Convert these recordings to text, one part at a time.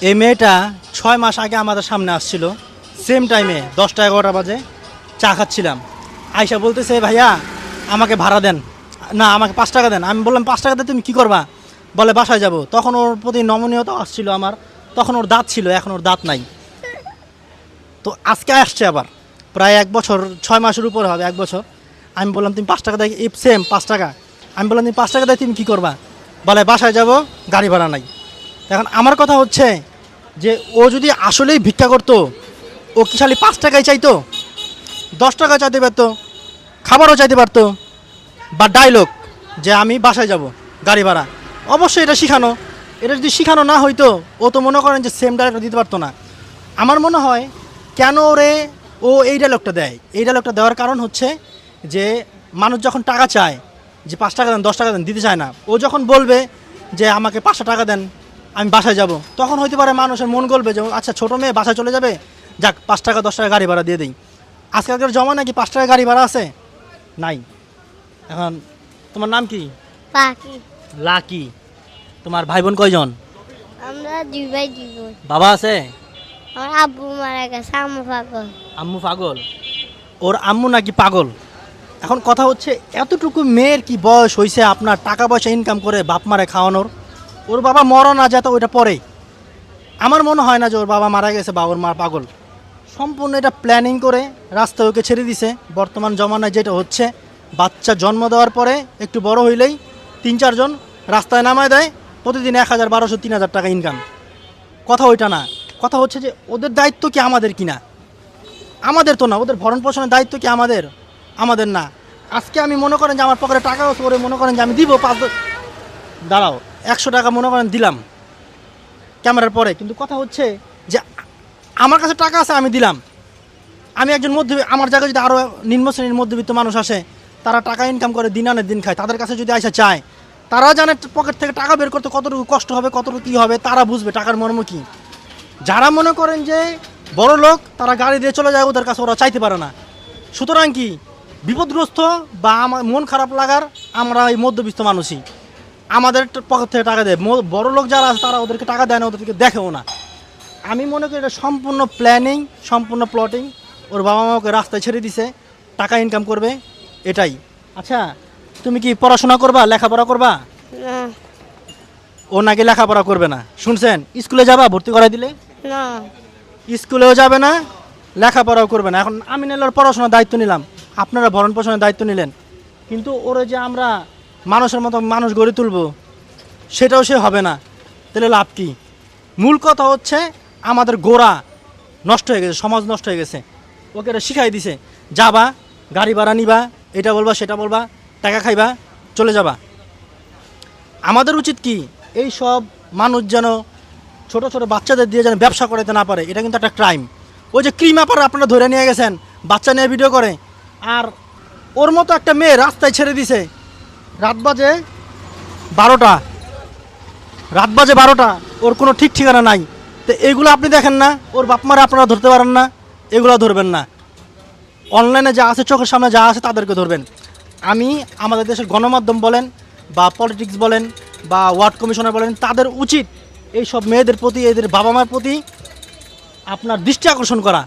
এই মেয়েটা ছয় মাস আগে আমাদের সামনে আসছিল। সেম টাইমে দশটা এগারোটা বাজে চা খাচ্ছিলাম। আয়সা বলতেছে, ভাইয়া, আমাকে ভাড়া দেন। না, আমাকে পাঁচ টাকা দেন। আমি বললাম, পাঁচ টাকা দিয়ে তুমি কী করবা? বলে, বাসায় যাব। তখন ওর প্রতি নমনীয়তা আসছিল আমার। তখন ওর দাঁত ছিল, এখন ওর দাঁত নাই। তো আজকে আসছে আবার। প্রায় এক বছর, ছয় মাসের উপরে হবে, এক বছর। আমি বললাম, তুমি পাঁচ টাকা দেয় সেম পাঁচ টাকা। আমি বললাম, তুমি পাঁচ টাকা দেয় তুমি কী করবা? বলে, বাসায় যাব, গাড়ি ভাড়া নাই। এখন আমার কথা হচ্ছে যে ও যদি আসলেই ভিক্ষা করতো, ও কি খালি পাঁচ টাকায় চাইতো? দশ টাকা চাইতে পারতো, খাবারও চাইতে পারতো, বা ডায়লগ যে আমি বাসায় যাব, গাড়ি ভাড়া। অবশ্যই এটা শিখানো। এটা যদি শিখানো না হইতো, ও তো মনে করেন যে সেম ডায়লগটা দিতে পারতো না। আমার মনে হয় কেন ওরে ও এই ডায়লগটা দেয়? এই ডায়লগটা দেওয়ার কারণ হচ্ছে যে মানুষ যখন টাকা চায়, যে পাঁচ টাকা দেন, দশ টাকা দেন, দিতে চায় না, ও যখন বলবে যে আমাকে পাঁচশো টাকা দেন আমি বাসায় যাব। তখন হইতে পারে মানুষের মন গলবে যে আচ্ছা ছোটো মেয়ে বাসায় চলে যাবে? যাক পাঁচ টাকা দশ টাকা গাড়ি ভাড়া দিয়ে দিই। আজকালকার জমা নাকি পাঁচ টাকা গাড়ি ভাড়া আছে? নাই। এখন তোমার নাম কি? লাকি। তোমার ভাই বোন কয়জন? আমরা দুই ভাই দুই বোন। বাবা আছে? আমার আব্বু মারা গেছে আম্মু পাগল। আম্মু পাগল। ওর আম্মু নাকি পাগল? এখন কথা হচ্ছে এতটুকু মেয়ের কি বয়স হয়েছে আপনার? টাকা পয়সা ইনকাম করে বাপ মারে খাওয়ানোর? ওর বাবা মরো না যেত ওইটা পরে। আমার মনে হয় না যে ওর বাবা মারা গেছে বা ওর মা পাগল। সম্পূর্ণ এটা প্ল্যানিং করে রাস্তায় ওকে ছেড়ে দিছে। বর্তমান জমানায় যেটা হচ্ছে, বাচ্চা জন্ম দেওয়ার পরে একটু বড় হইলেই তিন চারজন রাস্তায় নামায় দেয়, প্রতিদিন এক হাজার, বারোশো, তিন হাজার টাকা ইনকাম কথা ওইটা না। কথা হচ্ছে যে ওদের দায়িত্ব কি আমাদের কিনা? আমাদের তো না, ওদের ভরণ পোষণের দায়িত্ব কি আমাদের? আমাদের না। আজকে আমি মনে করেন যে আমার পকেটে টাকা আছে, ওরে মনে করেন যে আমি দিব পাঁচ দাঁড়াও। একশো টাকা মনে করেন দিলাম ক্যামেরার পরে। কিন্তু কথা হচ্ছে যে আমার কাছে টাকা আছে, আমি দিলাম। আমি একজন মধ্য আমার জায়গায় যদি আরও নিম্ন শ্রেণির মধ্যবিত্ত মানুষ আসে, তারা টাকা ইনকাম করে দিন আনে দিন খায়। তাদের কাছে যদি আইসা চায় তারা জানে পকেট থেকে টাকা বের করতে কতটুকু কষ্ট হবে, কতটুকু কী হবে, তারা বুঝবে টাকার মর্ম কী। যারা মনে করেন যে বড় লোক, তারা গাড়ি দিয়ে চলে যায়, ওদের কাছে ওরা চাইতে পারে না। সুতরাং কি, বিপদগ্রস্ত বা আমার মন খারাপ লাগার আমরা এই মধ্যবিত্ত মানুষই। আমাদের পকেট থেকে টাকা দেয়। বড় লোক যারা আছে তারা ওদেরকে টাকা দেয় না ওদেরকে দেখেও না। আমি মনে করি এটা সম্পূর্ণ প্ল্যানিং সম্পূর্ণ প্লটিং ওর বাবা মা ওকে রাস্তায় ছেড়ে দিছে টাকা ইনকাম করবে এটাই। আচ্ছা তুমি কি পড়াশোনা করবা লেখাপড়া করবা? ও নাকি লেখাপড়া করবে না। শুনছেন স্কুলে যাবা ভর্তি করাই দিলে? না। স্কুলেও যাবে না লেখাপড়াও করবে না। এখন আমি নিলাম পড়াশোনার দায়িত্ব নিলাম। আপনারা ভরণ পোষণের দায়িত্ব নিলেন। কিন্তু ওরে যে আমরা মানুষের মতো মানুষ গড়ে তুলবো, সেটাও সে হবে না। তাহলে লাভ কি? মূল কথা হচ্ছে আমাদের গোড়া নষ্ট হয়ে গেছে, সমাজ নষ্ট হয়ে গেছে। ওকে এটা শিখাই দিছে, যাবা, গাড়ি ভাড়া নিবা, এটা বলবা, সেটা বলবা, টাকা খাইবা, চলে যাবা। আমাদের উচিত কি? এই সব মানুষ যেন ছোট ছোট বাচ্চাদের দিয়ে যেন ব্যবসা করাতে না পারে, এটা কিন্তু একটা ক্রাইম ওই যে ক্রিম আপার আপনারা ধরে নিয়ে গেছেন, বাচ্চা নিয়ে ভিডিও করে, আর ওর মতো একটা মেয়ে রাস্তায় ছেড়ে দিছে রাত বাজে বারোটা। রাত বাজে বারোটা, ওর কোনো ঠিক ঠিকানা নাই। তো এগুলো আপনি দেখেন না, ওর বাপ মারা আপনারা ধরতে পারেন না, এগুলো ধরবেন না। অনলাইনে যা আছে, চোখের সামনে যা আছে, তাদেরকে ধরবেন। আমি আমাদের দেশের গণমাধ্যম বলেন, বা পলিটিক্স বলেন, বা ওয়ার্ড কমিশনার বলেন, তাদের উচিত এই সব মেয়েদের প্রতি, এদের বাবা মার প্রতি আপনার দৃষ্টি আকর্ষণ করা।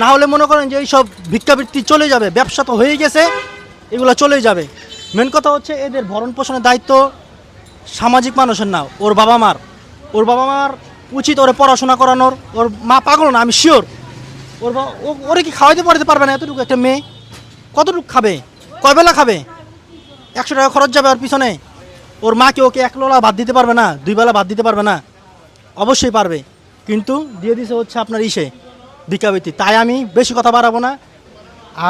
না হলে মনে করেন যে এই সব ভিক্ষাবৃত্তি চলে যাবে, ব্যবসা তো হয়ে গেছে, এগুলো চলেই যাবে। মেন কথা হচ্ছে এদের ভরণ পোষণের দায়িত্ব সামাজিক মানুষের না, ওর বাবা মার। ওর বাবা মার উচিত ওরে পড়াশোনা করানোর। ওর মা পাগল না, আমি শিওর ওর ওরে কি খাওয়াইতে পারতে পারবে না? এতটুকু একটা মেয়ে। কতটুকু খাবে? কয় বেলা খাবে? একশো টাকা খরচ যাবে ওর পিছনে। ওর মাকে ওকে এক লোলা ভাত দিতে পারবে না? দুই বেলা ভাত দিতে পারবে না? অবশ্যই পারবে। কিন্তু দিয়ে দিছে হচ্ছে আপনার ইসে ভিক্ষাবৃত্তি। তাই আমি বেশি কথা বাড়াবো না।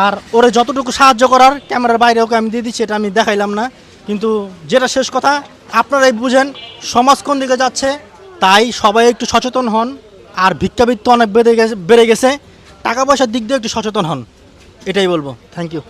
আর ওরে যতটুকু সাহায্য করার ক্যামেরার বাইরে ওকে আমি দিয়ে দিচ্ছি, এটা আমি দেখাইলাম না। কিন্তু যেটা শেষ কথা, আপনারাই বুঝেন, সমাজ কোন দিকে যাচ্ছে, তাই সবাই একটু সচেতন হন, আর ভিক্ষাবৃত্ত অনেক বেড়ে গেছে বেড়ে গেছে, টাকা পয়সার দিক দিয়ে একটু সচেতন হন। এটাই বলব। Thank you